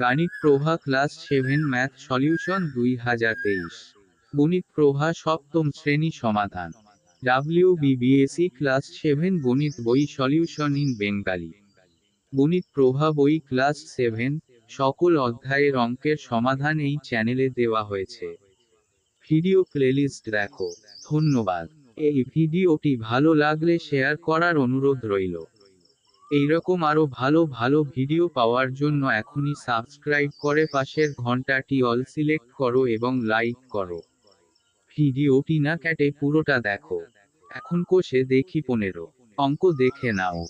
Ganit Prabha class seven, math solution দুই হাজার তেইশ। গণিত প্রভা সপ্তম শ্রেণি সমাধান। ডাব্লিউ বিবিএসি ক্লাস সেভেন, গণিত বই সলিউশন ইন বেঙ্গালি। গণিত প্রভা বই ক্লাস সেভেন, সকল অধ্যায়ের অঙ্কের সমাধান এই চ্যানেলে দেওয়া হয়েছে। ভিডিও প্লেলিস্ট দেখো। ধন্যবাদ। এই ভিডিওটি ভালো লাগলে শেয়ার করার অনুরোধ রইল। এইরকম আরও ভালো ভালো ভিডিও পাওয়ার জন্য এখনই সাবস্ক্রাইব করে পাশের ঘন্টাটি অল সিলেক্ট করো এবং লাইক করো। ভিডিওটি না কেটে পুরোটা দেখো। এখন কোষে দেখি পনেরো। অঙ্ক দেখে নাও।